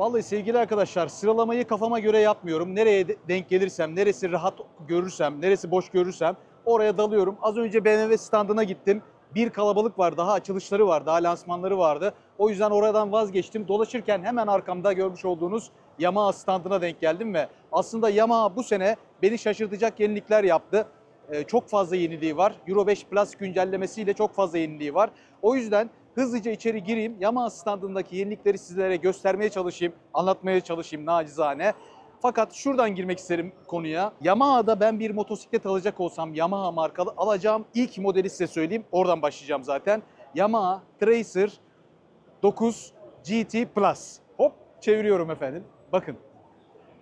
Vallahi sevgili arkadaşlar sıralamayı kafama göre yapmıyorum. Nereye de- denk gelirsem, neresi rahat görürsem, neresi boş görürsem oraya dalıyorum. Az önce BMW standına gittim. Bir kalabalık var, daha açılışları var, daha lansmanları vardı. O yüzden oradan vazgeçtim. Dolaşırken hemen arkamda görmüş olduğunuz Yamaha standına denk geldim ve aslında Yamaha bu sene beni şaşırtacak yenilikler yaptı. Ee, çok fazla yeniliği var. Euro 5 Plus güncellemesiyle çok fazla yeniliği var. O yüzden hızlıca içeri gireyim. Yamaha standındaki yenilikleri sizlere göstermeye çalışayım, anlatmaya çalışayım nacizane. Fakat şuradan girmek isterim konuya. Yamaha'da ben bir motosiklet alacak olsam Yamaha markalı alacağım ilk modeli size söyleyeyim. Oradan başlayacağım zaten. Yamaha Tracer 9 GT Plus. Hop çeviriyorum efendim. Bakın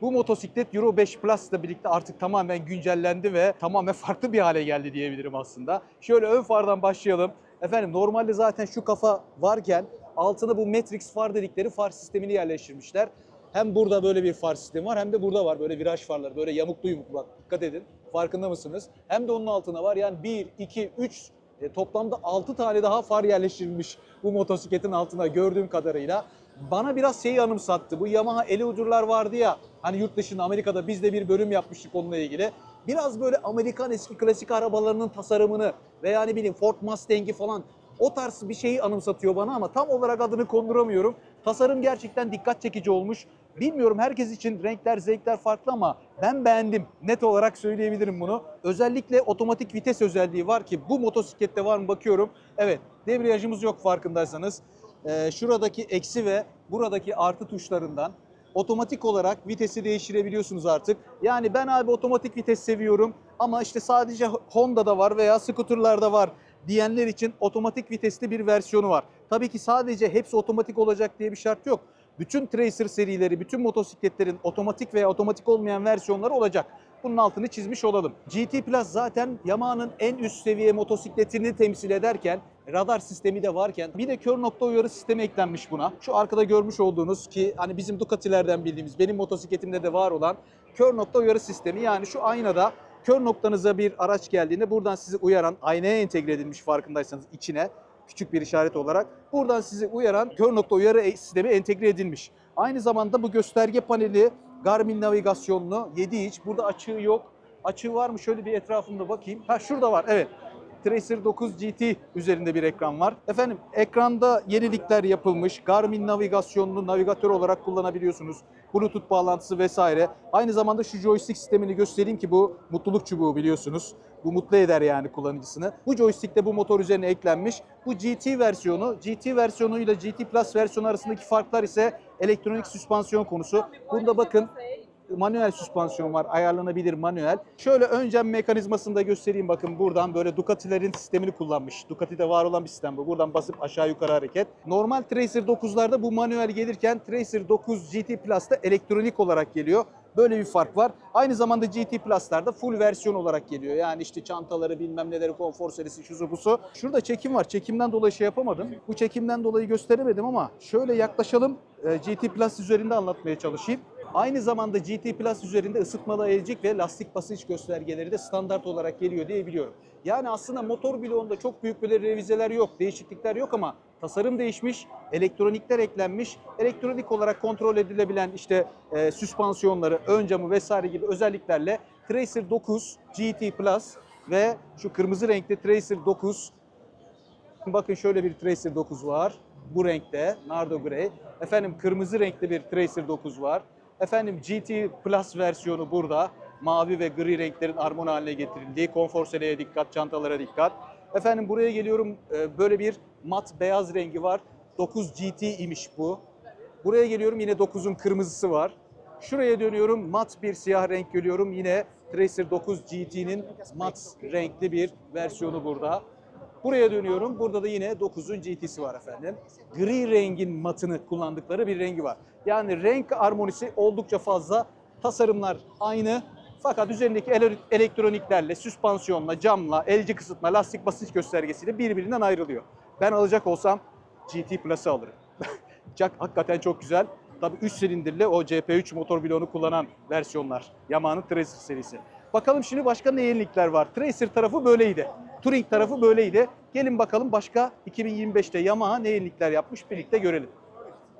bu motosiklet Euro 5 Plus ile birlikte artık tamamen güncellendi ve tamamen farklı bir hale geldi diyebilirim aslında. Şöyle ön fardan başlayalım. Efendim normalde zaten şu kafa varken altına bu Matrix far dedikleri far sistemini yerleştirmişler. Hem burada böyle bir far sistemi var hem de burada var böyle viraj farları böyle yamuklu yumuklu bak dikkat edin farkında mısınız? Hem de onun altına var yani 1, 2, 3 e, toplamda 6 tane daha far yerleştirilmiş bu motosikletin altına gördüğüm kadarıyla. Bana biraz şeyi anımsattı. Bu Yamaha Eludur'lar vardı ya hani yurt dışında Amerika'da biz de bir bölüm yapmıştık onunla ilgili. Biraz böyle Amerikan eski klasik arabalarının tasarımını veya ne bileyim Ford Mustang'i falan o tarz bir şeyi anımsatıyor bana ama tam olarak adını konduramıyorum. Tasarım gerçekten dikkat çekici olmuş. Bilmiyorum herkes için renkler, zevkler farklı ama ben beğendim. Net olarak söyleyebilirim bunu. Özellikle otomatik vites özelliği var ki bu motosiklette var mı bakıyorum. Evet debriyajımız yok farkındaysanız. Ee, şuradaki eksi ve buradaki artı tuşlarından otomatik olarak vitesi değiştirebiliyorsunuz artık. Yani ben abi otomatik vites seviyorum ama işte sadece Honda'da var veya scooterlarda var diyenler için otomatik vitesli bir versiyonu var. Tabii ki sadece hepsi otomatik olacak diye bir şart yok. Bütün Tracer serileri, bütün motosikletlerin otomatik veya otomatik olmayan versiyonları olacak. Bunun altını çizmiş olalım. GT Plus zaten Yamaha'nın en üst seviye motosikletini temsil ederken radar sistemi de varken bir de kör nokta uyarı sistemi eklenmiş buna. Şu arkada görmüş olduğunuz ki hani bizim Ducati'lerden bildiğimiz benim motosikletimde de var olan kör nokta uyarı sistemi yani şu aynada kör noktanıza bir araç geldiğinde buradan sizi uyaran aynaya entegre edilmiş farkındaysanız içine küçük bir işaret olarak buradan sizi uyaran kör nokta uyarı e- sistemi entegre edilmiş. Aynı zamanda bu gösterge paneli Garmin navigasyonlu 7 inç. Burada açığı yok. Açığı var mı? Şöyle bir etrafımda bakayım. Ha şurada var. Evet. Tracer 9 GT üzerinde bir ekran var. Efendim ekranda yenilikler yapılmış. Garmin navigasyonlu navigatör olarak kullanabiliyorsunuz. Bluetooth bağlantısı vesaire. Aynı zamanda şu joystick sistemini göstereyim ki bu mutluluk çubuğu biliyorsunuz. Bu mutlu eder yani kullanıcısını. Bu joystick de bu motor üzerine eklenmiş. Bu GT versiyonu, GT versiyonu ile GT Plus versiyonu arasındaki farklar ise elektronik süspansiyon konusu. Bunda bakın manuel süspansiyon var. Ayarlanabilir manuel. Şöyle ön cam mekanizmasını da göstereyim bakın buradan böyle Ducati'lerin sistemini kullanmış. Ducati'de var olan bir sistem bu. Buradan basıp aşağı yukarı hareket. Normal Tracer 9'larda bu manuel gelirken Tracer 9 GT Plus'ta elektronik olarak geliyor. Böyle bir fark var. Aynı zamanda GT Plus'larda full versiyon olarak geliyor. Yani işte çantaları bilmem neleri konfor serisi şusu busu. Şurada çekim var. Çekimden dolayı şey yapamadım. Bu çekimden dolayı gösteremedim ama şöyle yaklaşalım. Ee, GT Plus üzerinde anlatmaya çalışayım. Aynı zamanda GT Plus üzerinde ısıtmalı elcik ve lastik basınç göstergeleri de standart olarak geliyor diye biliyorum. Yani aslında motor bloğunda çok büyük böyle revizeler yok, değişiklikler yok ama tasarım değişmiş, elektronikler eklenmiş. Elektronik olarak kontrol edilebilen işte e, süspansiyonları, ön camı vesaire gibi özelliklerle Tracer 9 GT Plus ve şu kırmızı renkli Tracer 9 Bakın şöyle bir Tracer 9 var. Bu renkte Nardo Grey. Efendim kırmızı renkli bir Tracer 9 var. Efendim GT Plus versiyonu burada. Mavi ve gri renklerin armoni haline getirildiği. Konfor seleye dikkat, çantalara dikkat. Efendim buraya geliyorum. Ee, Böyle bir mat beyaz rengi var. 9 GT imiş bu. Buraya geliyorum yine 9'un kırmızısı var. Şuraya dönüyorum mat bir siyah renk görüyorum. Yine Tracer 9 GT'nin mat renkli bir versiyonu burada. Buraya dönüyorum. Burada da yine 9'un GT'si var efendim. Gri rengin matını kullandıkları bir rengi var. Yani renk armonisi oldukça fazla. Tasarımlar aynı. Fakat üzerindeki ele- elektroniklerle, süspansiyonla, camla, elci kısıtma, lastik basınç göstergesiyle birbirinden ayrılıyor. Ben alacak olsam GT Plus'ı alırım. Hakikaten çok güzel. Tabii 3 silindirli o CP3 motor bloğunu kullanan versiyonlar. Yamaha'nın Tracer serisi. Bakalım şimdi başka ne yenilikler var? Tracer tarafı böyleydi. Touring tarafı böyleydi. Gelin bakalım başka 2025'te Yamaha ne yenilikler yapmış birlikte görelim.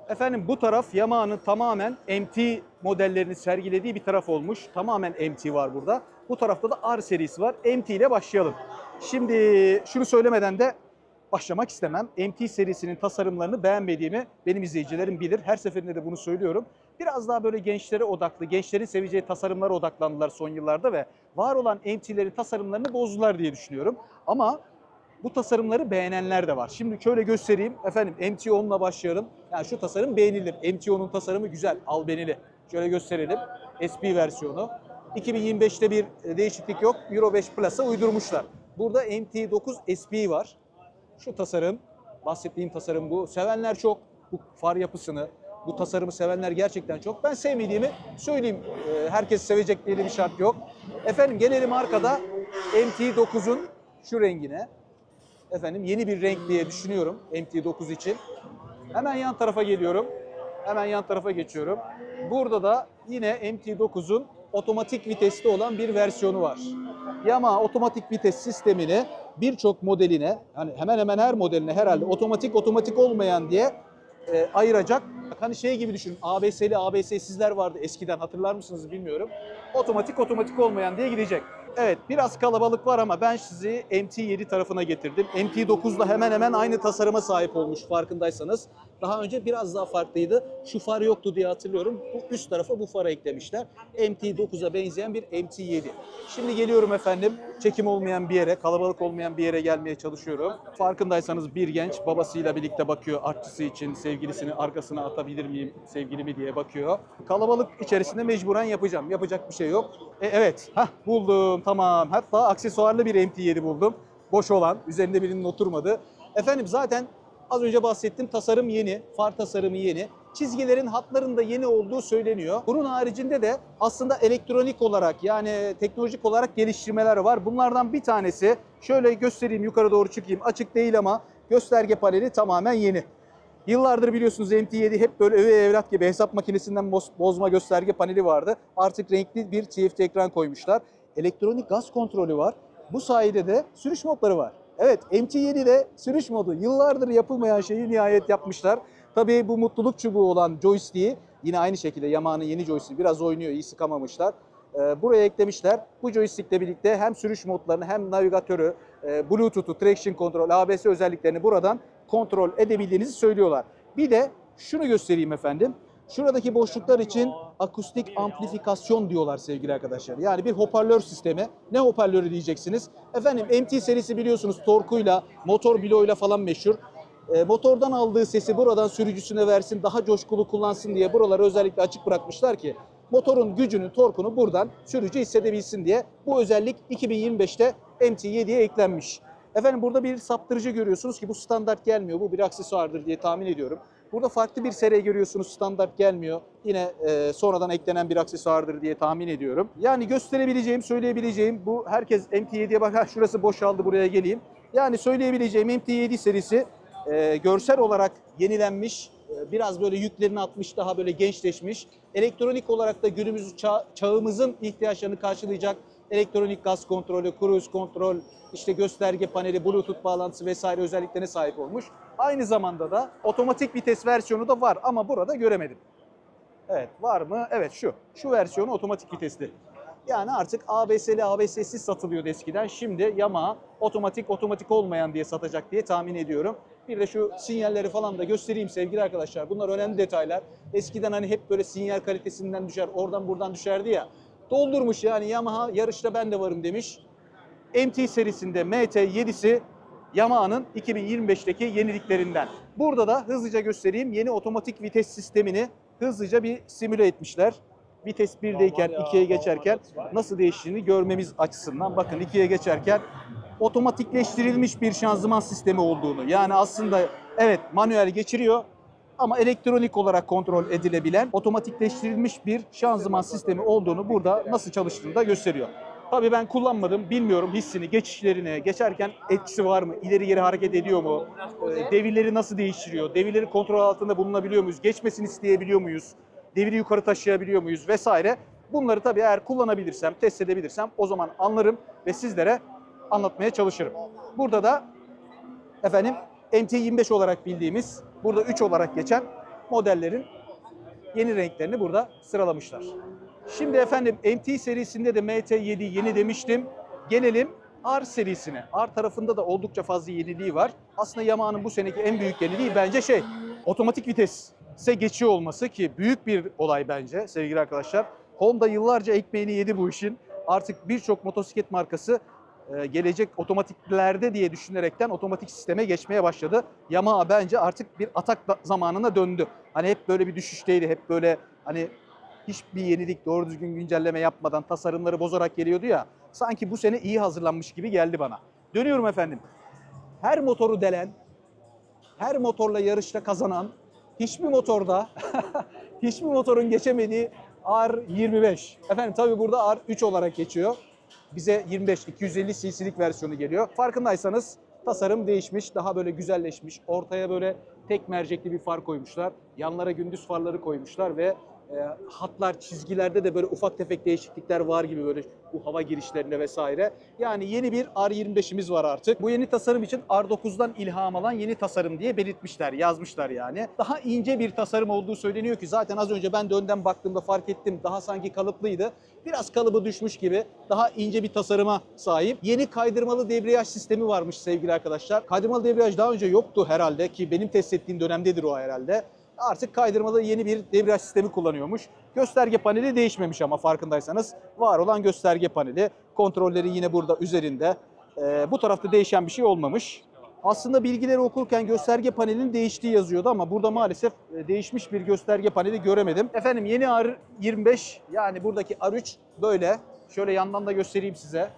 Efendim bu taraf Yamaha'nın tamamen MT modellerini sergilediği bir taraf olmuş. Tamamen MT var burada. Bu tarafta da R serisi var. MT ile başlayalım. Şimdi şunu söylemeden de başlamak istemem. MT serisinin tasarımlarını beğenmediğimi benim izleyicilerim bilir. Her seferinde de bunu söylüyorum. Biraz daha böyle gençlere odaklı, gençlerin seveceği tasarımlara odaklandılar son yıllarda ve var olan MT'lerin tasarımlarını bozdular diye düşünüyorum. Ama bu tasarımları beğenenler de var. Şimdi şöyle göstereyim. Efendim MT-10'la başlayalım. Yani şu tasarım beğenilir. MT-10'un tasarımı güzel, albenili. Şöyle gösterelim. SP versiyonu. 2025'te bir değişiklik yok. Euro 5 Plus'a uydurmuşlar. Burada MT9 SP var. Şu tasarım, bahsettiğim tasarım bu. Sevenler çok. Bu far yapısını, bu tasarımı sevenler gerçekten çok. Ben sevmediğimi söyleyeyim. Ee, Herkes sevecek diye bir şart yok. Efendim gelelim arkada MT9'un şu rengine. Efendim yeni bir renk diye düşünüyorum MT9 için. Hemen yan tarafa geliyorum. Hemen yan tarafa geçiyorum. Burada da yine MT9'un otomatik vitesli olan bir versiyonu var. Yamaha otomatik vites sistemini birçok modeline, hani hemen hemen her modeline herhalde otomatik otomatik olmayan diye e, ayıracak. Hani şey gibi düşünün, ABS'li ABS'sizler vardı eskiden hatırlar mısınız bilmiyorum. Otomatik otomatik olmayan diye gidecek. Evet biraz kalabalık var ama ben sizi MT7 tarafına getirdim. MT9'da hemen hemen aynı tasarıma sahip olmuş farkındaysanız. Daha önce biraz daha farklıydı. Şu far yoktu diye hatırlıyorum. Bu üst tarafa bu farı eklemişler. MT9'a benzeyen bir MT7. Şimdi geliyorum efendim. Çekim olmayan bir yere, kalabalık olmayan bir yere gelmeye çalışıyorum. Farkındaysanız bir genç babasıyla birlikte bakıyor artçısı için sevgilisini arkasına atabilir miyim sevgilimi diye bakıyor. Kalabalık içerisinde mecburen yapacağım. Yapacak bir şey yok. E, evet, hah buldum tamam. Hatta aksesuarlı bir MT7 buldum. Boş olan, üzerinde birinin oturmadı. Efendim zaten Az önce bahsettim tasarım yeni, far tasarımı yeni. Çizgilerin hatların da yeni olduğu söyleniyor. Bunun haricinde de aslında elektronik olarak yani teknolojik olarak geliştirmeler var. Bunlardan bir tanesi şöyle göstereyim yukarı doğru çıkayım. Açık değil ama gösterge paneli tamamen yeni. Yıllardır biliyorsunuz MT7 hep böyle öve evlat gibi hesap makinesinden boz- bozma gösterge paneli vardı. Artık renkli bir TFT ekran koymuşlar. Elektronik gaz kontrolü var. Bu sayede de sürüş modları var. Evet MT7'de sürüş modu yıllardır yapılmayan şeyi nihayet yapmışlar. Tabii bu mutluluk çubuğu olan joystick'i yine aynı şekilde Yamaha'nın yeni joystick'i biraz oynuyor iyi sıkamamışlar. Ee, buraya eklemişler. Bu joystick'le birlikte hem sürüş modlarını hem navigatörü, e, Bluetooth'u, traction control, ABS özelliklerini buradan kontrol edebildiğinizi söylüyorlar. Bir de şunu göstereyim efendim. Şuradaki boşluklar için akustik amplifikasyon diyorlar sevgili arkadaşlar. Yani bir hoparlör sistemi. Ne hoparlörü diyeceksiniz? Efendim MT serisi biliyorsunuz torkuyla, motor bloğuyla falan meşhur. E, motordan aldığı sesi buradan sürücüsüne versin, daha coşkulu kullansın diye buraları özellikle açık bırakmışlar ki motorun gücünü, torkunu buradan sürücü hissedebilsin diye bu özellik 2025'te MT7'ye eklenmiş. Efendim burada bir saptırıcı görüyorsunuz ki bu standart gelmiyor. Bu bir aksesuardır diye tahmin ediyorum. Burada farklı bir sere görüyorsunuz standart gelmiyor. Yine e, sonradan eklenen bir aksesuardır diye tahmin ediyorum. Yani gösterebileceğim, söyleyebileceğim bu herkes MT7'ye bak ha şurası boşaldı buraya geleyim. Yani söyleyebileceğim MT7 serisi e, görsel olarak yenilenmiş, e, biraz böyle yüklerini atmış, daha böyle gençleşmiş. Elektronik olarak da günümüz çağ- çağımızın ihtiyaçlarını karşılayacak elektronik gaz kontrolü, cruise kontrol, işte gösterge paneli, bluetooth bağlantısı vesaire özelliklerine sahip olmuş. Aynı zamanda da otomatik vites versiyonu da var ama burada göremedim. Evet var mı? Evet şu. Şu versiyonu otomatik vitesli. Yani artık ABS'li ABS'siz satılıyordu eskiden. Şimdi Yamaha otomatik otomatik olmayan diye satacak diye tahmin ediyorum. Bir de şu sinyalleri falan da göstereyim sevgili arkadaşlar. Bunlar önemli detaylar. Eskiden hani hep böyle sinyal kalitesinden düşer, oradan buradan düşerdi ya. Doldurmuş yani Yamaha yarışta ben de varım demiş. MT serisinde MT7'si Yamaha'nın 2025'teki yeniliklerinden. Burada da hızlıca göstereyim yeni otomatik vites sistemini hızlıca bir simüle etmişler. Vites 1'deyken 2'ye geçerken nasıl değiştiğini görmemiz açısından bakın 2'ye geçerken otomatikleştirilmiş bir şanzıman sistemi olduğunu yani aslında evet manuel geçiriyor ama elektronik olarak kontrol edilebilen otomatikleştirilmiş bir şanzıman sistemi olduğunu burada nasıl çalıştığını da gösteriyor. Tabii ben kullanmadım, bilmiyorum hissini, geçişlerini, geçerken etkisi var mı, ileri geri hareket ediyor mu, Ee, devirleri nasıl değiştiriyor, devirleri kontrol altında bulunabiliyor muyuz, geçmesini isteyebiliyor muyuz, deviri yukarı taşıyabiliyor muyuz vesaire. Bunları tabii eğer kullanabilirsem, test edebilirsem o zaman anlarım ve sizlere anlatmaya çalışırım. Burada da efendim MT25 olarak bildiğimiz, burada 3 olarak geçen modellerin yeni renklerini burada sıralamışlar. Şimdi efendim MT serisinde de MT7 yeni demiştim. Gelelim R serisine. R tarafında da oldukça fazla yeniliği var. Aslında Yamaha'nın bu seneki en büyük yeniliği bence şey, otomatik vitese geçiyor olması ki büyük bir olay bence sevgili arkadaşlar. Honda yıllarca ekmeğini yedi bu işin. Artık birçok motosiklet markası gelecek otomatiklerde diye düşünerekten otomatik sisteme geçmeye başladı. Yamaha bence artık bir atak zamanına döndü. Hani hep böyle bir düşüşteydi. Hep böyle hani hiçbir yenilik doğru düzgün güncelleme yapmadan tasarımları bozarak geliyordu ya. Sanki bu sene iyi hazırlanmış gibi geldi bana. Dönüyorum efendim. Her motoru delen, her motorla yarışta kazanan, hiçbir motorda, hiçbir motorun geçemediği R25. Efendim tabii burada R3 olarak geçiyor. Bize 25, 250 cc'lik versiyonu geliyor. Farkındaysanız tasarım değişmiş, daha böyle güzelleşmiş. Ortaya böyle tek mercekli bir far koymuşlar. Yanlara gündüz farları koymuşlar ve e, hatlar, çizgilerde de böyle ufak tefek değişiklikler var gibi böyle bu hava girişlerinde vesaire. Yani yeni bir R25'imiz var artık. Bu yeni tasarım için R9'dan ilham alan yeni tasarım diye belirtmişler, yazmışlar yani. Daha ince bir tasarım olduğu söyleniyor ki zaten az önce ben de önden baktığımda fark ettim. Daha sanki kalıplıydı. Biraz kalıbı düşmüş gibi. Daha ince bir tasarıma sahip. Yeni kaydırmalı debriyaj sistemi varmış sevgili arkadaşlar. Kaydırmalı debriyaj daha önce yoktu herhalde ki benim test ettiğim dönemdedir o herhalde artık kaydırmalı yeni bir debriyaj sistemi kullanıyormuş. Gösterge paneli değişmemiş ama farkındaysanız. Var olan gösterge paneli. Kontrolleri yine burada üzerinde. Ee, bu tarafta değişen bir şey olmamış. Aslında bilgileri okurken gösterge panelinin değiştiği yazıyordu ama burada maalesef e, değişmiş bir gösterge paneli göremedim. Efendim yeni R25 yani buradaki R3 böyle. Şöyle yandan da göstereyim size.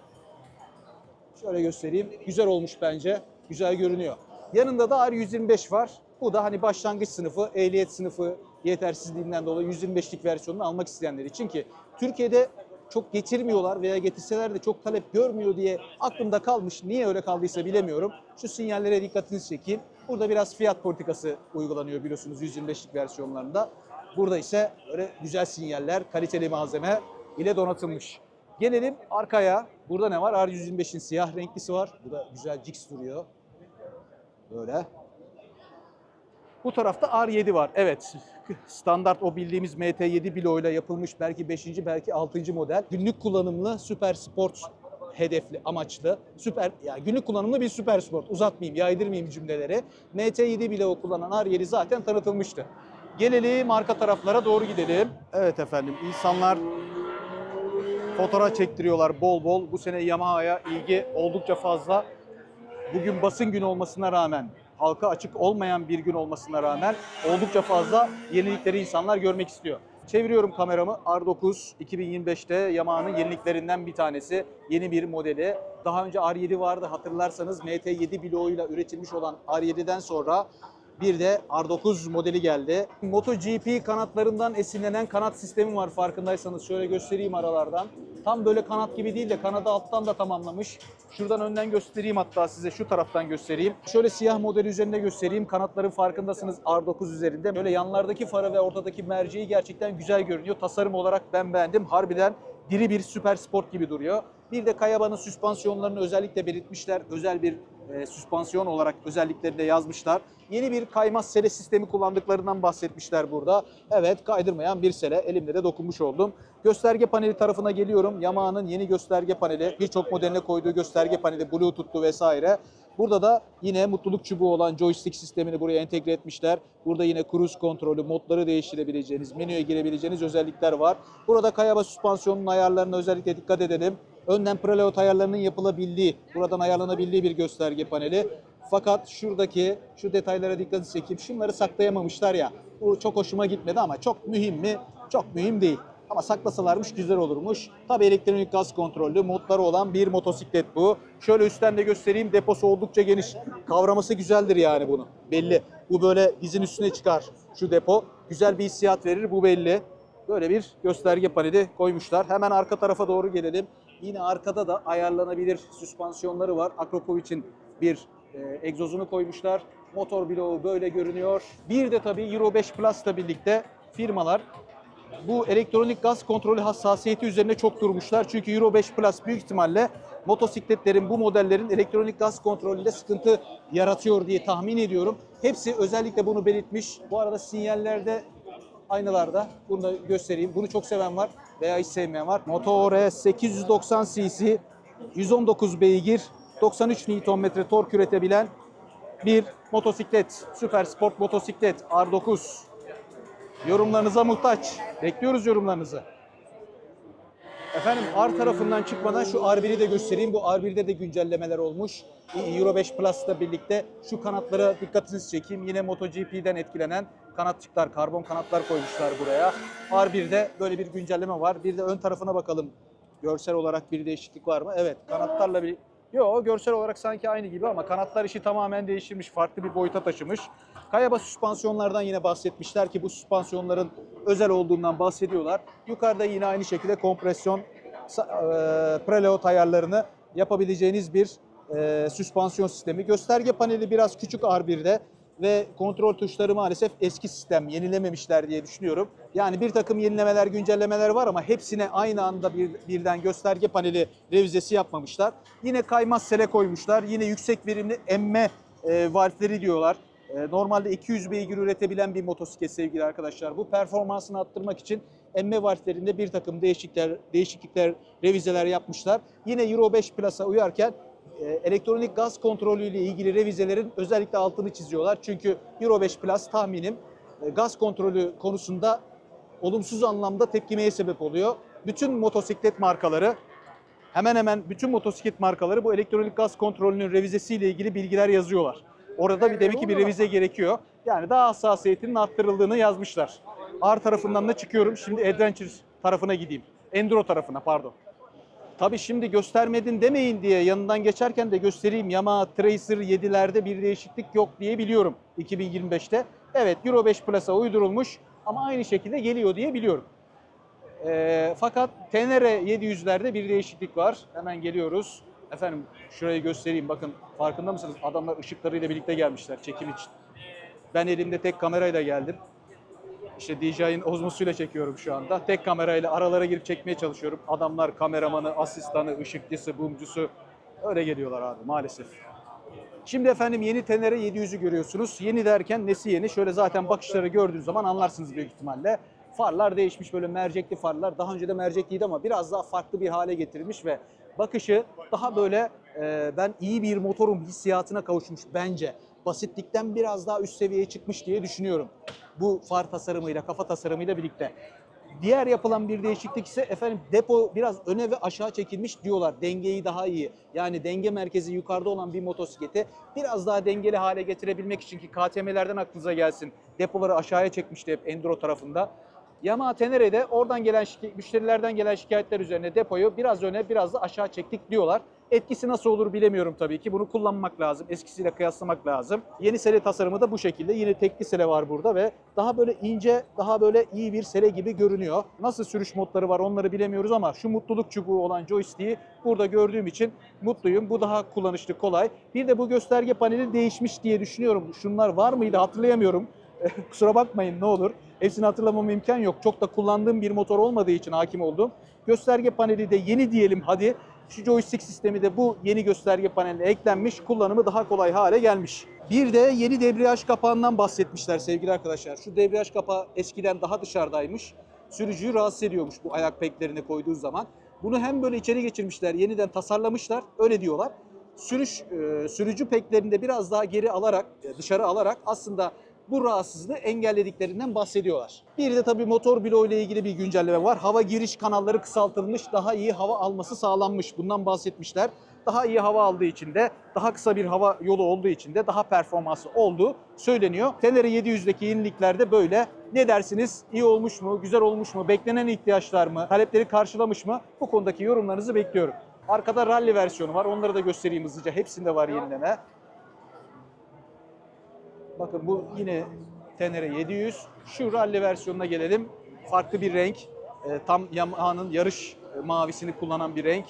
Şöyle göstereyim. Güzel olmuş bence. Güzel görünüyor. Yanında da R125 var. Bu da hani başlangıç sınıfı, ehliyet sınıfı yetersizliğinden dolayı 125'lik versiyonunu almak isteyenler için ki Türkiye'de çok getirmiyorlar veya getirseler de çok talep görmüyor diye aklımda kalmış. Niye öyle kaldıysa bilemiyorum. Şu sinyallere dikkatinizi çekeyim. Burada biraz fiyat politikası uygulanıyor biliyorsunuz 125'lik versiyonlarında. Burada ise öyle güzel sinyaller, kaliteli malzeme ile donatılmış. Gelelim arkaya. Burada ne var? R125'in siyah renklisi var. Bu da güzel cix duruyor. Böyle. Bu tarafta R7 var. Evet. Standart o bildiğimiz MT7 bloğuyla yapılmış belki 5. belki 6. model. Günlük kullanımlı süper sport hedefli, amaçlı. Süper yani günlük kullanımlı bir süper sport. Uzatmayayım, yaydırmayayım cümleleri. MT7 bloğu kullanan R7 zaten tanıtılmıştı. Gelelim arka taraflara doğru gidelim. Evet efendim insanlar fotoğraf çektiriyorlar bol bol. Bu sene Yamaha'ya ilgi oldukça fazla. Bugün basın günü olmasına rağmen, halka açık olmayan bir gün olmasına rağmen oldukça fazla yenilikleri insanlar görmek istiyor. Çeviriyorum kameramı. R9 2025'te Yamaha'nın yeniliklerinden bir tanesi. Yeni bir modeli. Daha önce R7 vardı hatırlarsanız MT7 bloğuyla üretilmiş olan R7'den sonra bir de R9 modeli geldi. MotoGP kanatlarından esinlenen kanat sistemi var farkındaysanız. Şöyle göstereyim aralardan. Tam böyle kanat gibi değil de kanadı alttan da tamamlamış. Şuradan önden göstereyim hatta size şu taraftan göstereyim. Şöyle siyah modeli üzerinde göstereyim. Kanatların farkındasınız R9 üzerinde. Böyle yanlardaki farı ve ortadaki merceği gerçekten güzel görünüyor. Tasarım olarak ben beğendim. Harbiden diri bir süper sport gibi duruyor. Bir de Kayaba'nın süspansiyonlarını özellikle belirtmişler. Özel bir e, süspansiyon olarak özelliklerini de yazmışlar. Yeni bir kaymaz sele sistemi kullandıklarından bahsetmişler burada. Evet kaydırmayan bir sele elimle de dokunmuş oldum. Gösterge paneli tarafına geliyorum. Yamaha'nın yeni gösterge paneli, birçok modeline koyduğu gösterge paneli, Bluetooth'lu vesaire. Burada da yine mutluluk çubuğu olan joystick sistemini buraya entegre etmişler. Burada yine cruise kontrolü, modları değiştirebileceğiniz, menüye girebileceğiniz özellikler var. Burada Kayaba süspansiyonunun ayarlarına özellikle dikkat edelim. Önden preload ayarlarının yapılabildiği, buradan ayarlanabildiği bir gösterge paneli. Fakat şuradaki şu detaylara dikkat çekeyim. Şunları saklayamamışlar ya. Bu çok hoşuma gitmedi ama çok mühim mi? Çok mühim değil. Ama saklasalarmış güzel olurmuş. Tabii elektronik gaz kontrollü modları olan bir motosiklet bu. Şöyle üstten de göstereyim. Deposu oldukça geniş. Kavraması güzeldir yani bunu. Belli. Bu böyle dizin üstüne çıkar şu depo. Güzel bir hissiyat verir bu belli. Böyle bir gösterge paneli koymuşlar. Hemen arka tarafa doğru gelelim. Yine arkada da ayarlanabilir süspansiyonları var. Akropovic'in bir e, egzozunu koymuşlar. Motor bloğu böyle görünüyor. Bir de tabii Euro 5 Plus'la birlikte firmalar bu elektronik gaz kontrolü hassasiyeti üzerine çok durmuşlar. Çünkü Euro 5 Plus büyük ihtimalle motosikletlerin, bu modellerin elektronik gaz kontrolünde sıkıntı yaratıyor diye tahmin ediyorum. Hepsi özellikle bunu belirtmiş. Bu arada sinyallerde aynalarda bunu da göstereyim. Bunu çok seven var veya hiç sevmeyen var. Motor 890 cc, 119 beygir, 93 Nm tork üretebilen bir motosiklet. Süper sport motosiklet R9. Yorumlarınıza muhtaç. Bekliyoruz yorumlarınızı. Efendim R tarafından çıkmadan şu R1'i de göstereyim. Bu R1'de de güncellemeler olmuş. Euro 5 Plus'la birlikte şu kanatlara dikkatinizi çekeyim. Yine MotoGP'den etkilenen kanatçıklar, karbon kanatlar koymuşlar buraya. R1'de böyle bir güncelleme var. Bir de ön tarafına bakalım. Görsel olarak bir değişiklik var mı? Evet, kanatlarla bir Yok, görsel olarak sanki aynı gibi ama kanatlar işi tamamen değiştirmiş, farklı bir boyuta taşımış. Kayaba süspansiyonlardan yine bahsetmişler ki bu süspansiyonların özel olduğundan bahsediyorlar. Yukarıda yine aynı şekilde kompresyon, e, preload ayarlarını yapabileceğiniz bir e, süspansiyon sistemi. Gösterge paneli biraz küçük R1'de ve kontrol tuşları maalesef eski sistem yenilememişler diye düşünüyorum. Yani bir takım yenilemeler, güncellemeler var ama hepsine aynı anda bir, birden gösterge paneli revizesi yapmamışlar. Yine kaymaz sele koymuşlar. Yine yüksek verimli emme e, valfleri diyorlar. E, normalde 200 beygir üretebilen bir motosiklet sevgili arkadaşlar. Bu performansını arttırmak için emme valflerinde bir takım değişiklikler, değişiklikler, revizeler yapmışlar. Yine Euro 5 Plus'a uyarken elektronik gaz kontrolü ile ilgili revizelerin özellikle altını çiziyorlar. Çünkü Euro 5 Plus tahminim e, gaz kontrolü konusunda olumsuz anlamda tepkimeye sebep oluyor. Bütün motosiklet markaları hemen hemen bütün motosiklet markaları bu elektronik gaz kontrolünün revizesiyle ilgili bilgiler yazıyorlar. Orada bir demek ki bir revize gerekiyor. Yani daha hassasiyetinin arttırıldığını yazmışlar. R tarafından da çıkıyorum. Şimdi Adventure tarafına gideyim. Enduro tarafına pardon. Tabii şimdi göstermedin demeyin diye yanından geçerken de göstereyim. Yamaha Tracer 7'lerde bir değişiklik yok diye biliyorum 2025'te. Evet Euro 5 Plus'a uydurulmuş ama aynı şekilde geliyor diye biliyorum. Ee, fakat Tenere 700'lerde bir değişiklik var. Hemen geliyoruz. Efendim şurayı göstereyim. Bakın farkında mısınız? Adamlar ışıklarıyla birlikte gelmişler çekim için. Ben elimde tek kamerayla geldim. İşte DJI'nin Osmo'suyla çekiyorum şu anda. Tek kamerayla aralara girip çekmeye çalışıyorum. Adamlar kameramanı, asistanı, ışıkçısı, bumcusu öyle geliyorlar abi maalesef. Şimdi efendim yeni Tenere 700'ü görüyorsunuz. Yeni derken nesi yeni? Şöyle zaten bakışları gördüğünüz zaman anlarsınız büyük ihtimalle. Farlar değişmiş böyle mercekli farlar. Daha önce de mercekliydi ama biraz daha farklı bir hale getirilmiş ve bakışı daha böyle e, ben iyi bir motorum hissiyatına kavuşmuş bence. Basitlikten biraz daha üst seviyeye çıkmış diye düşünüyorum. Bu far tasarımıyla, kafa tasarımıyla birlikte. Diğer yapılan bir değişiklik ise efendim depo biraz öne ve aşağı çekilmiş diyorlar. Dengeyi daha iyi. Yani denge merkezi yukarıda olan bir motosikleti biraz daha dengeli hale getirebilmek için ki KTM'lerden aklınıza gelsin. Depoları aşağıya çekmişti hep Enduro tarafında. Yamaha Tenere'de oradan gelen müşterilerden gelen şikayetler üzerine depoyu biraz öne biraz da aşağı çektik diyorlar. Etkisi nasıl olur bilemiyorum tabii ki. Bunu kullanmak lazım. Eskisiyle kıyaslamak lazım. Yeni sele tasarımı da bu şekilde. Yine tekli sele var burada ve daha böyle ince, daha böyle iyi bir sele gibi görünüyor. Nasıl sürüş modları var onları bilemiyoruz ama şu mutluluk çubuğu olan joystick'i burada gördüğüm için mutluyum. Bu daha kullanışlı, kolay. Bir de bu gösterge paneli değişmiş diye düşünüyorum. Şunlar var mıydı hatırlayamıyorum. Kusura bakmayın ne olur. Hepsini hatırlamama imkan yok. Çok da kullandığım bir motor olmadığı için hakim oldum. Gösterge paneli de yeni diyelim hadi. Şu joystick sistemi de bu yeni gösterge paneline eklenmiş. Kullanımı daha kolay hale gelmiş. Bir de yeni debriyaj kapağından bahsetmişler sevgili arkadaşlar. Şu debriyaj kapağı eskiden daha dışarıdaymış. Sürücüyü rahatsız ediyormuş bu ayak peklerine koyduğu zaman. Bunu hem böyle içeri geçirmişler, yeniden tasarlamışlar, öyle diyorlar. Sürüş e, sürücü peklerinde biraz daha geri alarak, dışarı alarak aslında bu rahatsızlığı engellediklerinden bahsediyorlar. Bir de tabii motor bloğu ile ilgili bir güncelleme var. Hava giriş kanalları kısaltılmış, daha iyi hava alması sağlanmış. Bundan bahsetmişler. Daha iyi hava aldığı için de, daha kısa bir hava yolu olduğu için de daha performanslı olduğu söyleniyor. Tenere 700'deki yeniliklerde böyle. Ne dersiniz? İyi olmuş mu? Güzel olmuş mu? Beklenen ihtiyaçlar mı? Talepleri karşılamış mı? Bu konudaki yorumlarınızı bekliyorum. Arkada rally versiyonu var. Onları da göstereyim hızlıca. Hepsinde var yenileme. Bakın bu yine Tenere 700. Şu rally versiyonuna gelelim. Farklı bir renk. E, tam Yamaha'nın yarış e, mavisini kullanan bir renk.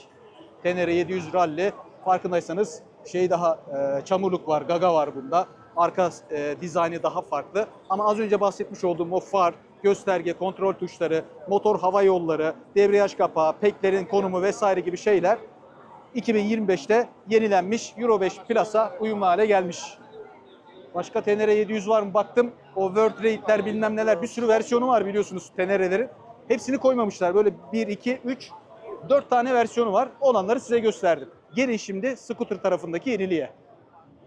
Tenere 700 rally. Farkındaysanız şey daha e, çamurluk var, gaga var bunda. Arka e, dizaynı daha farklı. Ama az önce bahsetmiş olduğum o far, gösterge, kontrol tuşları, motor hava yolları, debriyaj kapağı, peklerin konumu vesaire gibi şeyler 2025'te yenilenmiş Euro 5 Plus'a uyumlu hale gelmiş. Başka Tenere 700 var mı baktım. O World Rate'ler bilmem neler bir sürü versiyonu var biliyorsunuz Tenere'lerin. Hepsini koymamışlar. Böyle 1, 2, 3, 4 tane versiyonu var. Olanları size gösterdim. Gelin şimdi scooter tarafındaki yeniliğe.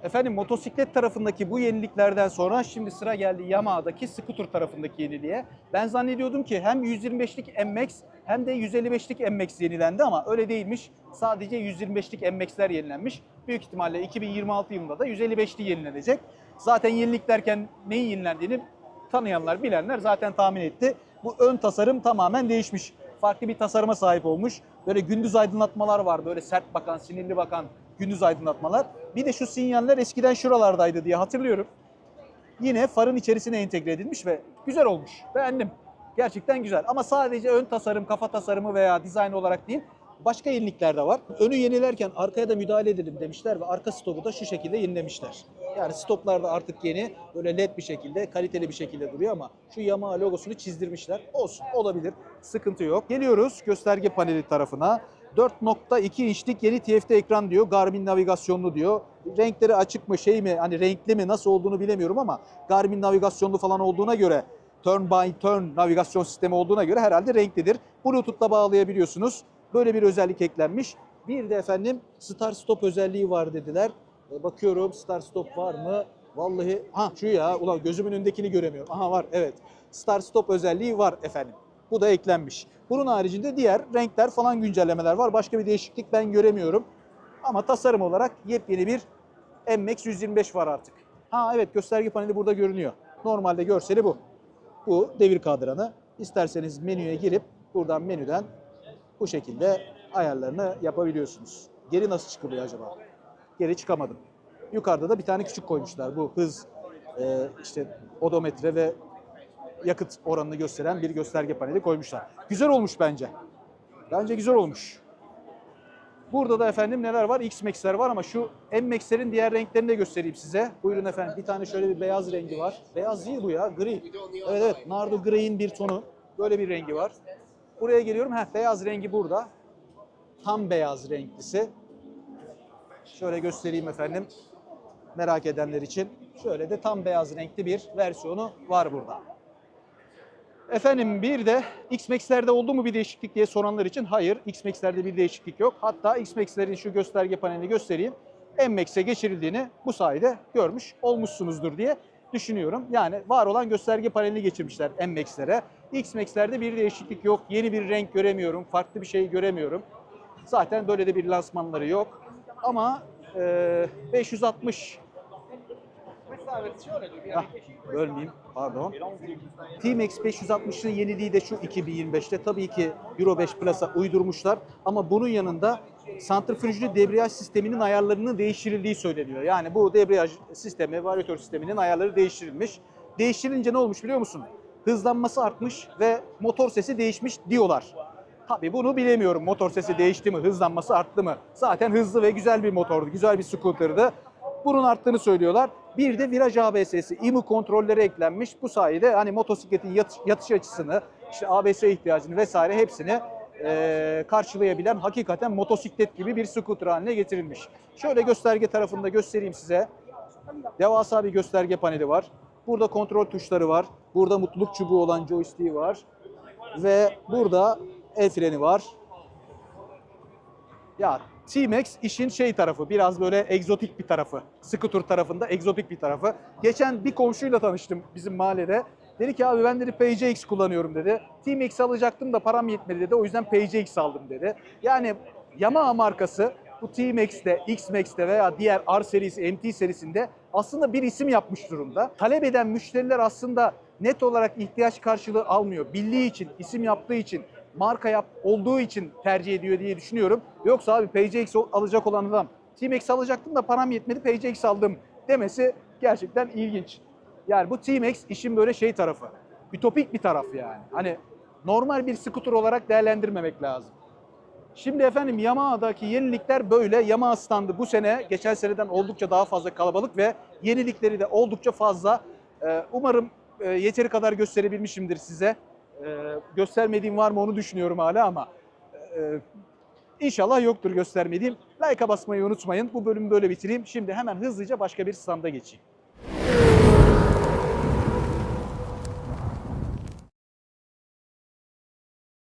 Efendim motosiklet tarafındaki bu yeniliklerden sonra şimdi sıra geldi Yamaha'daki scooter tarafındaki yeniliğe. Ben zannediyordum ki hem 125'lik MX hem de 155'lik MX yenilendi ama öyle değilmiş. Sadece 125'lik MX'ler yenilenmiş. Büyük ihtimalle 2026 yılında da 155'li yenilenecek. Zaten yenilik derken neyin yenilendiğini tanıyanlar, bilenler zaten tahmin etti. Bu ön tasarım tamamen değişmiş. Farklı bir tasarıma sahip olmuş. Böyle gündüz aydınlatmalar var. Böyle sert bakan, sinirli bakan gündüz aydınlatmalar. Bir de şu sinyaller eskiden şuralardaydı diye hatırlıyorum. Yine farın içerisine entegre edilmiş ve güzel olmuş. Beğendim. Gerçekten güzel. Ama sadece ön tasarım, kafa tasarımı veya dizayn olarak değil, başka yenilikler de var. Önü yenilerken arkaya da müdahale edelim demişler ve arka stopu da şu şekilde yenilemişler. Yani stoplar da artık yeni, böyle led bir şekilde, kaliteli bir şekilde duruyor ama şu Yamaha logosunu çizdirmişler. Olsun, olabilir. Sıkıntı yok. Geliyoruz gösterge paneli tarafına. 4.2 inçlik yeni TFT ekran diyor. Garmin navigasyonlu diyor. Renkleri açık mı şey mi hani renkli mi nasıl olduğunu bilemiyorum ama Garmin navigasyonlu falan olduğuna göre turn by turn navigasyon sistemi olduğuna göre herhalde renklidir. Bluetooth'la bağlayabiliyorsunuz. Böyle bir özellik eklenmiş. Bir de efendim start stop özelliği var dediler. E, Bakıyorum start stop var mı? Vallahi ha şu ya ulan gözümün önündekini göremiyorum. Aha var evet. Start stop özelliği var efendim. Bu da eklenmiş. Bunun haricinde diğer renkler falan güncellemeler var. Başka bir değişiklik ben göremiyorum. Ama tasarım olarak yepyeni bir MX 125 var artık. Ha evet gösterge paneli burada görünüyor. Normalde görseli bu. Bu devir kadranı. İsterseniz menüye girip buradan menüden bu şekilde ayarlarını yapabiliyorsunuz. Geri nasıl çıkılıyor acaba? Geri çıkamadım. Yukarıda da bir tane küçük koymuşlar. Bu hız, e, işte odometre ve yakıt oranını gösteren bir gösterge paneli koymuşlar. Güzel olmuş bence. Bence güzel olmuş. Burada da efendim neler var? X-Max'ler var ama şu M-Max'lerin diğer renklerini de göstereyim size. Buyurun efendim. Bir tane şöyle bir beyaz rengi var. Beyaz değil bu ya, gri. Evet evet, Nardo Grey'in bir tonu. Böyle bir rengi var. Buraya geliyorum. Heh, beyaz rengi burada. Tam beyaz renklisi. Şöyle göstereyim efendim. Merak edenler için. Şöyle de tam beyaz renkli bir versiyonu var burada. Efendim bir de X-Max'lerde oldu mu bir değişiklik diye soranlar için hayır X-Max'lerde bir değişiklik yok. Hatta X-Max'lerin şu gösterge panelini göstereyim. M-Max'e geçirildiğini bu sayede görmüş olmuşsunuzdur diye düşünüyorum. Yani var olan gösterge panelini geçirmişler M-Max'lere. X-Max'lerde bir değişiklik yok. Yeni bir renk göremiyorum. Farklı bir şey göremiyorum. Zaten böyle de bir lansmanları yok. Ama e, 560 Hah, bölmeyeyim pardon. T-Max 560'ın yeniliği de şu 2025'te tabii ki Euro 5 Plus'a uydurmuşlar ama bunun yanında santrifüjlü debriyaj sisteminin ayarlarının değiştirildiği söyleniyor. Yani bu debriyaj sistemi, varyatör sisteminin ayarları değiştirilmiş. Değiştirilince ne olmuş biliyor musun? Hızlanması artmış ve motor sesi değişmiş diyorlar. Tabii bunu bilemiyorum. Motor sesi değişti mi, hızlanması arttı mı? Zaten hızlı ve güzel bir motordu, güzel bir scooter'dı. Bunun arttığını söylüyorlar. Bir de viraj ABS'si, IMU kontrolleri eklenmiş. Bu sayede hani motosikletin yatış, yatış açısını, işte ABS ihtiyacını vesaire hepsini eee, karşılayabilen hakikaten motosiklet gibi bir scooter haline getirilmiş. Şöyle gösterge tarafında göstereyim size. Devasa bir gösterge paneli var. Burada kontrol tuşları var. Burada mutluluk çubuğu olan joystick'i var. Ve burada el freni var. Ya T-Max işin şey tarafı, biraz böyle egzotik bir tarafı. Scooter tarafında egzotik bir tarafı. Geçen bir komşuyla tanıştım bizim mahallede. Dedi ki abi ben dedi PCX kullanıyorum dedi. T-Max alacaktım da param yetmedi dedi. O yüzden PCX aldım dedi. Yani Yamaha markası bu T-Max'te, X-Max'te veya diğer R serisi, MT serisinde aslında bir isim yapmış durumda. Talep eden müşteriler aslında net olarak ihtiyaç karşılığı almıyor. Bildiği için, isim yaptığı için, marka yap olduğu için tercih ediyor diye düşünüyorum. Yoksa abi PCX alacak olan adam T-Max alacaktım da param yetmedi PCX aldım demesi gerçekten ilginç. Yani bu T-Max işin böyle şey tarafı. Ütopik bir taraf yani. Hani normal bir scooter olarak değerlendirmemek lazım. Şimdi efendim Yamaha'daki yenilikler böyle. Yamaha standı bu sene geçen seneden oldukça daha fazla kalabalık ve yenilikleri de oldukça fazla. Ee, umarım e, yeteri kadar gösterebilmişimdir size. Ee, göstermediğim var mı onu düşünüyorum hala ama e, inşallah yoktur göstermediğim. Like'a basmayı unutmayın. Bu bölümü böyle bitireyim. Şimdi hemen hızlıca başka bir standa geçeyim.